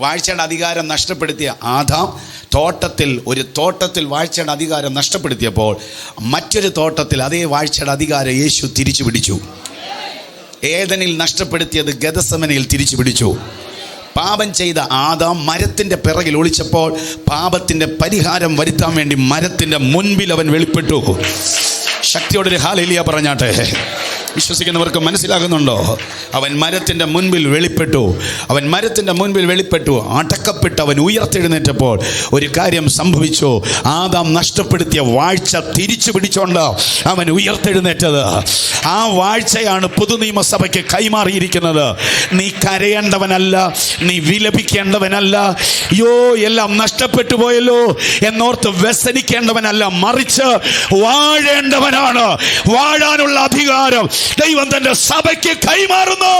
വാഴ്ചയുടെ അധികാരം നഷ്ടപ്പെടുത്തിയ ആദാം തോട്ടത്തിൽ ഒരു തോട്ടത്തിൽ വാഴ്ചയുടെ അധികാരം നഷ്ടപ്പെടുത്തിയപ്പോൾ മറ്റൊരു തോട്ടത്തിൽ അതേ വാഴ്ചയുടെ അധികാരം യേശു തിരിച്ചു പിടിച്ചു. ഏതനിൽ നഷ്ടപ്പെടുത്തിയത് ഗതസമനയിൽ തിരിച്ചു പിടിച്ചു. പാപം ചെയ്ത ആദാം മരത്തിന്റെ പിറകിൽ ഒളിച്ചപ്പോൾ പാപത്തിന്റെ പരിഹാരം വരുത്താൻ വേണ്ടി മരത്തിന്റെ മുൻപിൽ അവൻ വെളിപ്പെട്ടു. ശക്തിയോടൊരു ഹാലിലിയ പറഞ്ഞാട്ടെ. വിശ്വസിക്കുന്നവർക്ക് മനസ്സിലാകുന്നുണ്ടോ? അവൻ മരത്തിന്റെ മുൻപിൽ വെളിപ്പെട്ടു. അവൻ മരത്തിന്റെ മുൻപിൽ വെളിപ്പെട്ടു. അടക്കപ്പെട്ട് അവൻ ഉയർത്തെഴുന്നേറ്റപ്പോൾ ഒരു കാര്യം സംഭവിച്ചു. ആദാം നഷ്ടപ്പെടുത്തിയ വാഴ്ച തിരിച്ചു പിടിച്ചോണ്ട് അവൻ ഉയർത്തെഴുന്നേറ്റത്. ആ വാഴ്ചയാണ് പുതു നിയമസഭയ്ക്ക് കൈമാറിയിരിക്കുന്നത്. നീ കരയേണ്ടവനല്ല നീ വിലപിക്കേണ്ടവനല്ല. യോ എല്ലാം നഷ്ടപ്പെട്ടു പോയല്ലോ എന്നോർത്ത് വ്യസനിക്കേണ്ടവനല്ല മറിച്ച് വാഴേണ്ടവനാണ്. വാഴാനുള്ള അധികാരം ദൈവം തന്റെ സഭയ്ക്ക് കൈമാറുന്നു.